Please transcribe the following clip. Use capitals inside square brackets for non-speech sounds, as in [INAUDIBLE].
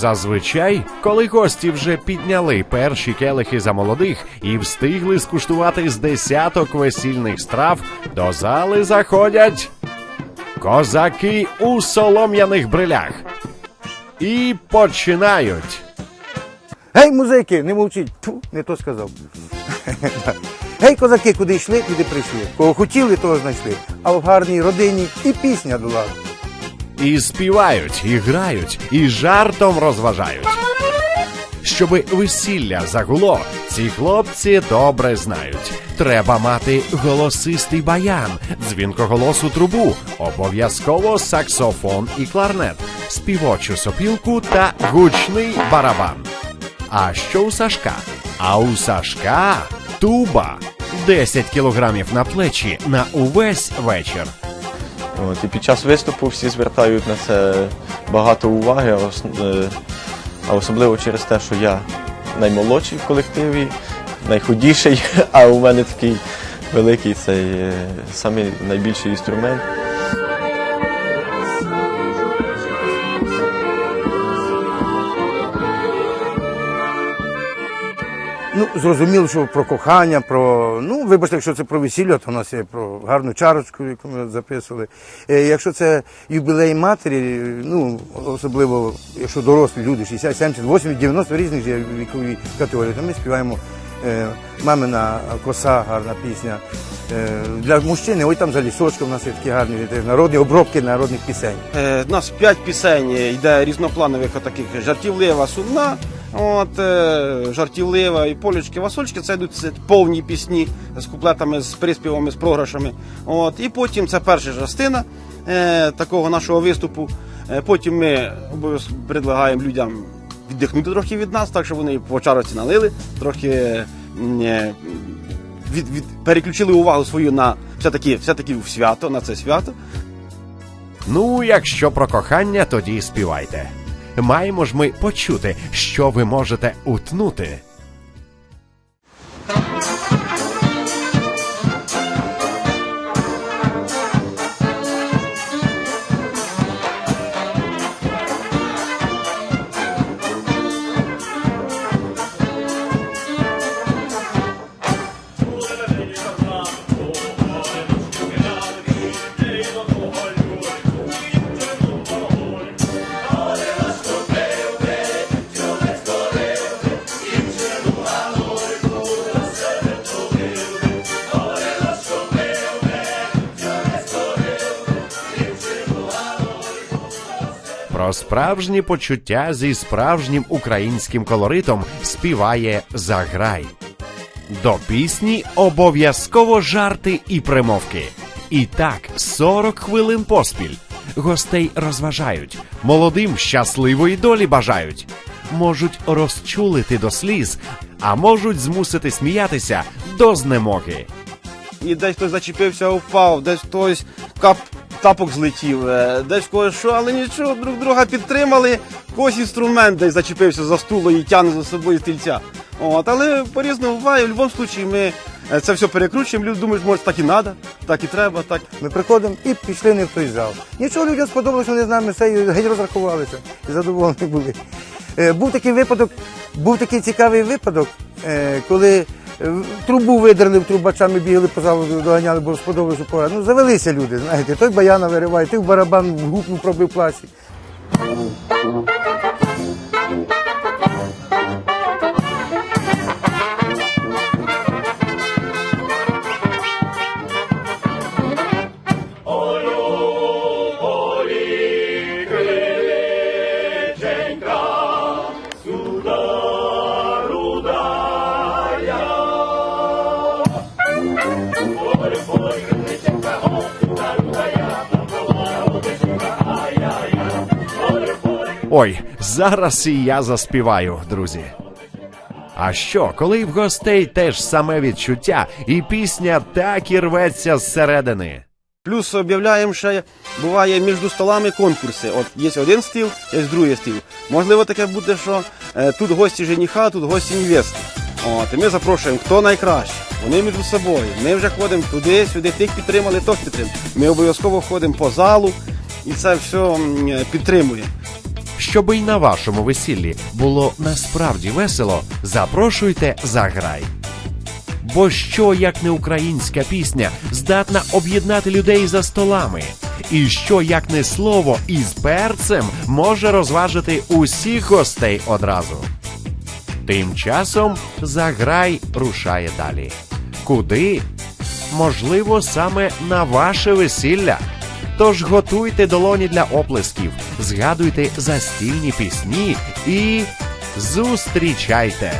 Зазвичай, коли гості вже підняли перші келихи за молодих і встигли скуштувати з десяток весільних страв, до зали заходять козаки у солом'яних брилях. І починають. Гей, музики, не мовчіть. Тьфу, не то сказав. [LAUGHS] Гей, козаки, куди йшли, туди прийшли. Кого хотіли, того знайшли. А в гарній родині і пісня до ладу. І співають, і грають, і жартом розважають. Щоби весілля загуло, ці хлопці добре знають. Треба мати голосистий баян, дзвінкоголосу трубу, обов'язково саксофон і кларнет, співочу сопілку та гучний барабан. А що у Сашка? А у Сашка туба. 10 кілограмів на плечі на увесь вечір. От, і під час виступу всі звертають на це багато уваги, а, е, особливо через те, що я наймолодший в колективі, найхудіший, [LAUGHS] а у мене такий великий цей е, найбільший інструмент. Ну, зрозуміло, що про кохання, про. Ну, вибачте, якщо це про весілля, то у нас є про гарну чарочку, яку ми записували. Е, якщо це юбілей матері, ну, особливо, якщо дорослі люди, 60, 70, 80, 90 різних вікові категорії, то ми співаємо е, мамина коса, гарна пісня. Е, для мужчини, ой там за лісочком у нас є такі гарні народні обробки народних пісень. У нас п'ять пісень йде різнопланових отаких жартівлива, сумна. От, е, жартівлива і полючки, васольчики це йдуть повні пісні з куплетами, з приспівами, з програшами. От, і потім це перша частина е, такого нашого виступу. Е, потім ми обов'язково предлагаємо людям віддихнути трохи від нас, так що вони по чарці налили, трохи е, від, від, переключили увагу свою на все-таки, все-таки свято, на це свято. Ну, якщо про кохання, тоді співайте. Маємо ж ми почути, що ви можете утнути. Про справжні почуття зі справжнім українським колоритом співає Заграй. До пісні обов'язково жарти і примовки. І так 40 хвилин поспіль. Гостей розважають, молодим щасливої долі бажають. Можуть розчулити до сліз, а можуть змусити сміятися до знемоги. і десь хтось зачепився, впав, десь хтось кап, тапок злетів, е, десь в що, але нічого, друг друга підтримали, когось інструмент десь зачепився за стуло і тягне за собою стільця. От, але по-різному буває, в будь-якому випадку ми е, це все перекручуємо, люди думають, може так і треба, так і треба, так. Ми приходимо і пішли не в той зал. Нічого людям сподобалося, що вони з нами все геть розрахувалися і задоволені були. Е, був такий випадок, був такий цікавий випадок, коли трубу видерли в трубача, бігали по залу, доганяли, бо сподобалося пора. Ну, завелися люди, знаєте, той баяна вириває, той в барабан в гупну пробив пласі. Ой, зараз і я заспіваю, друзі. А що, коли в гостей теж саме відчуття, і пісня так і рветься зсередини? Плюс об'являємо ще, буває між столами конкурси. От є один стіл, є другий стіл. Можливо, таке буде, що е, тут гості жениха, тут гості невести. От, і ми запрошуємо, хто найкраще. Вони між собою. Ми вже ходимо туди, сюди, тих підтримали, тих підтримали. Ми обов'язково ходимо по залу і це все е, підтримуємо. Щоби й на вашому весіллі було насправді весело, запрошуйте заграй. Бо що як не українська пісня здатна об'єднати людей за столами? І що як не слово із перцем може розважити усіх гостей одразу? Тим часом заграй рушає далі. Куди? Можливо, саме на ваше весілля. Тож готуйте долоні для оплесків, згадуйте застільні пісні і зустрічайте!